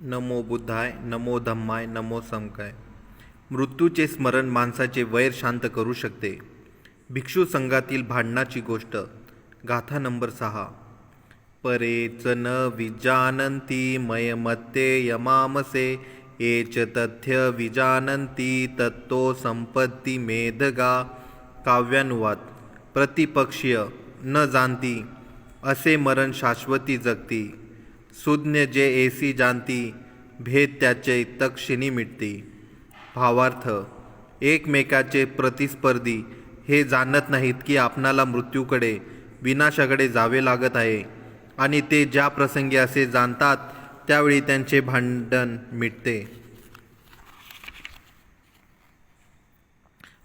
नमो बुद्धाय नमो धम्माय नमो समकाय. मृत्यूचे स्मरण माणसाचे वैर शांत करू शकते. भिक्षू संघातील भांडणाची गोष्ट. गाथा नंबर सहा. परेच न विजानंती मयमत्ते यमामसे एच तथ्य विजानंती तत्तो संपत्ती मेधगा. काव्यानुवाद. प्रतिपक्षीय. न जाणती. असे मरण शाश्वती जगती. सुज्ञ जे एसी जानती भेद त्याचे तक्षिणी मिटती. भावार्थ एकमेकाचे प्रतिस्पर्धी हे जाणत नाहीत की आपणाला मृत्यूकडे विनाशाकडे जावे लागत आहे. आणि ते ज्या प्रसंगी असे जाणतात त्यावेळी त्यांचे भांडण मिटते.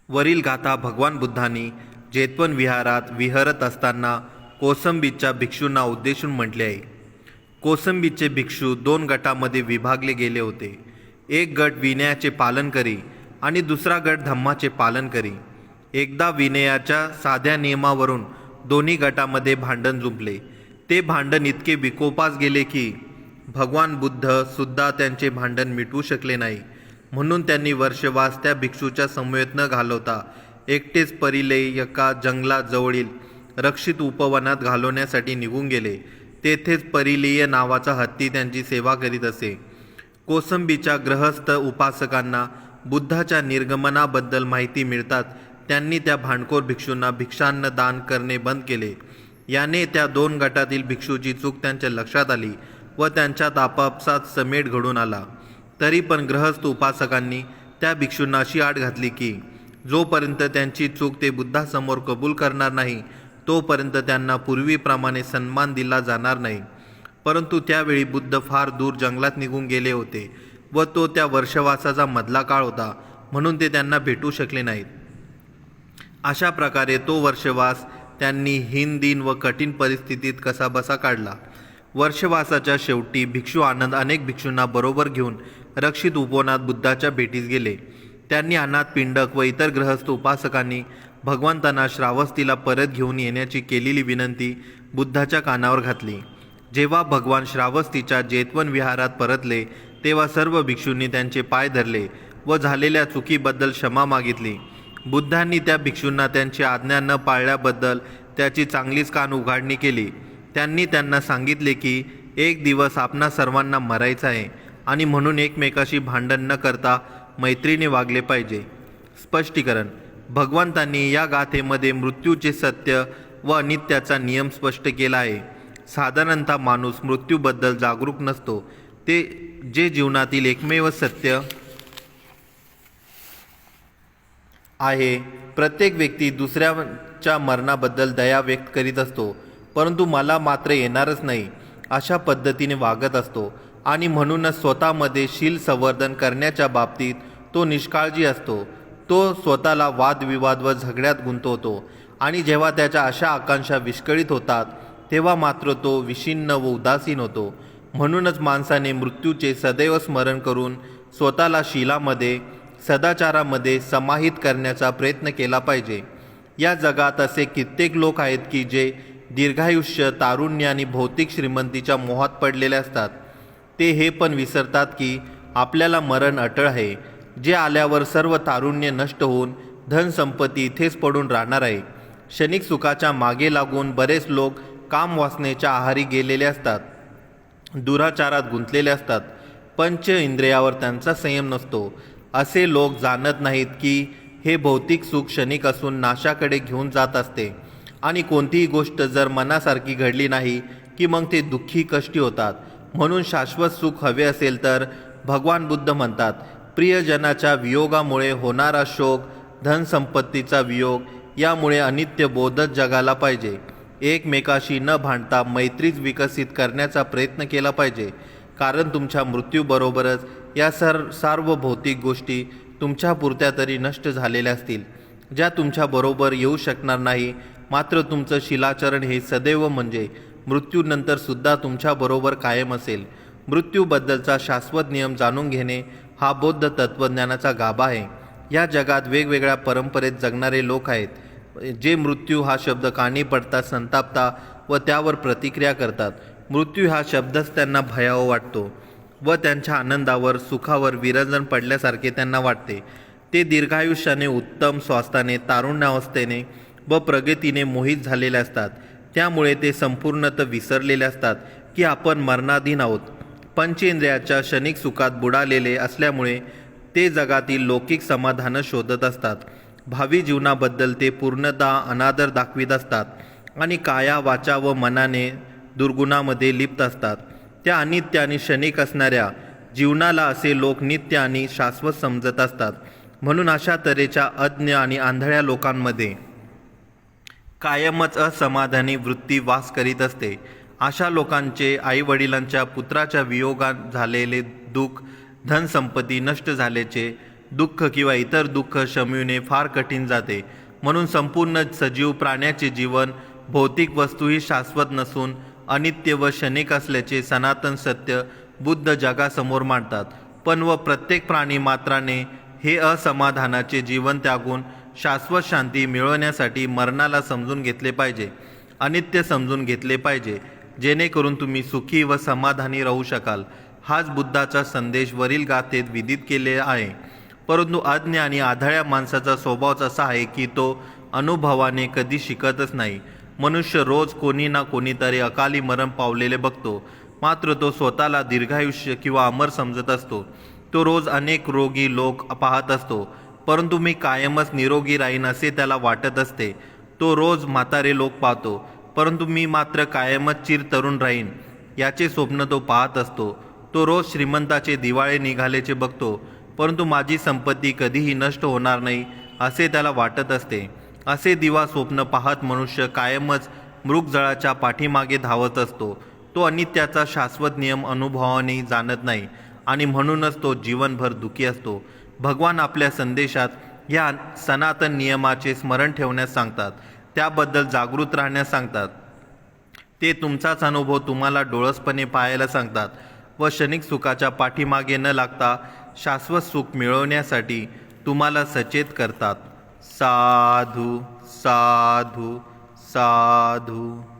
वरील गाथा भगवान बुद्धांनी जेतवन विहारात विहरत असताना कोसंबीच्या भिक्षूंना उद्देशून म्हटले आहे. कोसंबीचे भिक्षू दोन गटामध्ये विभागले गेले होते. एक गट विनयाचे पालन करी आणि दुसरा गट धम्माचे पालन करी. एकदा विनयाच्या साध्या नियमावरून दोन्ही गटामध्ये भांडण जुंपले. ते भांडण इतके विकोपास गेले की भगवान बुद्ध सुद्धा त्यांचे भांडण मिटवू शकले नाही. म्हणून त्यांनी वर्षवास त्या भिक्षूच्या समवेत न घालवता एकटेच परिले एका जंगलाजवळील रक्षित उपवनात घालवण्यासाठी निघून गेले. तेथेच परिलीय नावाचा हत्ती त्यांची सेवा करीत असे. कोसंबीच्या ग्रहस्थ उपासकांना बुद्धाच्या निर्गमनाबद्दल माहिती मिळतात त्यांनी त्या भांडखोर भिक्षूंना भिक्षान्न दान करणे बंद केले. याने त्या दोन गटातील भिक्षूची चूक त्यांच्या लक्षात आली व त्यांच्यात आपापसात समेट घडून आला. तरी पण ग्रहस्थ उपासकांनी त्या भिक्षूंना अशी आड घातली की जोपर्यंत त्यांची चूक ते बुद्धासमोर कबूल करणार नाही तोपर्यंत त्यांना पूर्वीप्रमाणे सन्मान दिला जाणार नाही. परंतु त्यावेळी बुद्ध फार दूर जंगलात निघून गेले होते व तो त्या वर्षवासाचा मधला काळ होता म्हणून ते त्यांना भेटू शकले नाहीत. अशा प्रकारे तो वर्षवास त्यांनी हीन व कठीण परिस्थितीत कसाबसा काढला. वर्षवासाच्या शेवटी भिक्षू आनंद अनेक भिक्षूंना बरोबर घेऊन रक्षित उपवनात बुद्धाच्या भेटीस गेले. त्यांनी अनाथ पिंडक व इतर ग्रहस्थ उपासकांनी भगवंतांना श्रावस्तीला परत घेऊन येण्याची केलेली विनंती बुद्धाच्या कानावर घातली. जेव्हा भगवान श्रावस्तीच्या जेतवन विहारात परतले तेव्हा सर्व भिक्षूंनी त्यांचे पाय धरले व झालेल्या चुकीबद्दल क्षमा मागितली. बुद्धांनी त्या भिक्षूंना त्यांची आज्ञा न पाळल्याबद्दल त्याची चांगलीच कान उघाडणी केली. त्यांनी त्यांना सांगितले की एक दिवस आपणा सर्वांना मरायचा आहे आणि म्हणून एकमेकाशी भांडण न करता मैत्रीने वागले पाहिजे. स्पष्टीकरण भगवंतांनी या गाथेमध्ये मृत्यूचे सत्य व अनित्याचा नियम स्पष्ट केला आहे. साधारणतः माणूस मृत्यूबद्दल जागरूक नसतो. ते जे जीवनातील एकमेव सत्य आहे प्रत्येक व्यक्ती दुसऱ्याच्या मरणाबद्दल दया व्यक्त करीत असतो परंतु मला मात्र येणारच नाही अशा पद्धतीने वागत असतो आणि म्हणूनच स्वतःमध्ये शील संवर्धन करण्याच्या बाबतीत तो निष्काळजी असतो. तो स्वतःला वादविवाद व झगड्यात गुंतवतो आणि जेव्हा त्याच्या अशा आकांक्षा विस्कळीत होतात तेव्हा मात्र तो विषिन्न व उदासीन होतो. म्हणूनच माणसाने मृत्यूचे सदैव स्मरण करून स्वतःला शीलामध्ये सदाचारामध्ये समाहित करण्याचा प्रयत्न केला पाहिजे. या जगात असे कित्येक लोक आहेत की जे दीर्घायुष्य तारुण्य आणि भौतिक श्रीमंतीच्या मोहात पडलेले असतात. ते हे पण विसरतात की आपल्याला मरण अटळ आहे. जे आल्यावर सर्व तारुण्य नष्ट होऊन धनसंपत्ती इथेच पडून राहणार आहे. क्षणिक सुखाच्या मागे लागून बरेच लोक काम वासनेच्या आहारी गेलेले असतात. दुराचारात गुंतलेले असतात. पंच इंद्रियावर त्यांचा संयम नसतो. असे लोक जाणत नाहीत की हे भौतिक सुख क्षणिक असून नाशाकडे घेऊन जात असते. आणि कोणतीही गोष्ट जर मनासारखी घडली नाही की मग ते दुःखी कष्टी होतात. म्हणून शाश्वत सुख हवे असेल तर भगवान बुद्ध म्हणतात प्रियजनाच्या वियोगामुळे होणारा शोक धनसंपत्तीचा वियोग यामुळे अनित्य बोधच जगाला पाहिजे. एकमेकाशी न भांडता मैत्रीच विकसित करण्याचा प्रयत्न केला पाहिजे. कारण तुमच्या मृत्यूबरोबरच या सर सर्व भौतिक गोष्टी तुमच्या पुरत्या तरी नष्ट झालेल्या असतील. ज्या तुमच्याबरोबर येऊ शकणार नाही मात्र तुमचं शिलाचरण हे सदैव म्हणजे मृत्यूनंतर सुद्धा तुमच्याबरोबर कायम असेल. मृत्यूबद्दलचा शाश्वत नियम जाणून घेणे हा बौद्ध तत्त्वज्ञानाचा गाभा आहे. या जगात वेगवेगळ्या परंपरेत जगणारे लोक आहेत जे मृत्यू हा शब्द कानी पडता संतापता व त्यावर प्रतिक्रिया करतात. मृत्यू हा शब्दच त्यांना भयावह वाटतो व त्यांच्या आनंदावर सुखावर विरंजन पडल्यासारखे त्यांना वाटते. ते दीर्घायुष्याने उत्तम स्वास्थाने तारुण्यावस्थेने व प्रगतीने मोहित झालेले असतात. त्यामुळे ते संपूर्णतः विसरलेले असतात की आपण मरणाधीन आहोत. पंचेंद्रियाच्या क्षणिक सुखात बुडालेले असल्यामुळे ते जगातील लौकिक समाधानं शोधत असतात. भावी जीवनाबद्दल ते पूर्णतः अनादर दाखवित असतात आणि काया वाचा व मनाने दुर्गुणामध्ये लिप्त असतात. त्या अनित्य आणि क्षणिक असणाऱ्या जीवनाला असे लोक नित्य आणि शाश्वत समजत असतात. म्हणून अशा तऱ्हेच्या अज्ञ आणि आंधळ्या लोकांमध्ये कायमच असमाधानी वृत्ती वास करीत असते. अशा लोकांचे आईवडिलांच्या पुत्राच्या वियोगात झालेले दुःख धनसंपत्ती नष्ट झाल्याचे दुःख किंवा इतर दुःख शमविणे फार कठीण जाते. म्हणून संपूर्ण सजीव प्राण्याचे जीवन भौतिक वस्तू ही शाश्वत नसून अनित्य व क्षणिक असल्याचे सनातन सत्य बुद्ध जगासमोर मांडतात. पण व प्रत्येक प्राणी मात्राने हे असमाधानाचे जीवन त्यागून शाश्वत शांती मिळवण्यासाठी मरणाला समजून घेतले पाहिजे. अनित्य समजून घेतले पाहिजे. जेणेकरून तुम्ही सुखी व समाधानी राहू शकाल. हाच बुद्धाचा संदेश वरील गाथेत विदित केले आहे. परंतु अज्ञ आणि आधळ्या माणसाचा स्वभावच असा आहे की तो अनुभवाने कधी शिकतच नाही. मनुष्य रोज कोणी ना कोणीतरी अकाली मरण पावलेले बघतो. मात्र तो स्वतःला दीर्घायुष्य किंवा अमर समजत असतो. तो रोज अनेक रोगी लोक पाहत असतो. परंतु मी कायमच निरोगी राहीन असे त्याला वाटत असते. तो रोज म्हातारे लोक पाहतो. परंतु मी मात्र कायमच चिर तरुण राहीन. याचे स्वप्न तो पाहत असतो. तो रोज श्रीमंताचे दिवाळे निघाल्याचे बघतो. परंतु माझी संपत्ती कधीही नष्ट होणार नाही असे त्याला वाटत असते. असे दिवा स्वप्न पाहत मनुष्य कायमच मृगजळाच्या पाठीमागे धावत असतो. तो अनित्याचा शाश्वत नियम अनुभवाने जाणत नाही आणि म्हणूनच तो जीवनभर दुखी असतो. भगवान आपल्या संदेशात या सनातन नियमाचे स्मरण ठेवण्यास सांगतात. त्याबद्दल जागृत राहण्यास सांगतात. ते तुमचाच अनुभव तुम्हाला डोळसपणे पाहायला सांगतात व क्षणिक सुखाच्या पाठीमागे न लागता शाश्वत सुख मिळवण्यासाठी तुम्हाला सचेत करतात. साधू साधू साधू.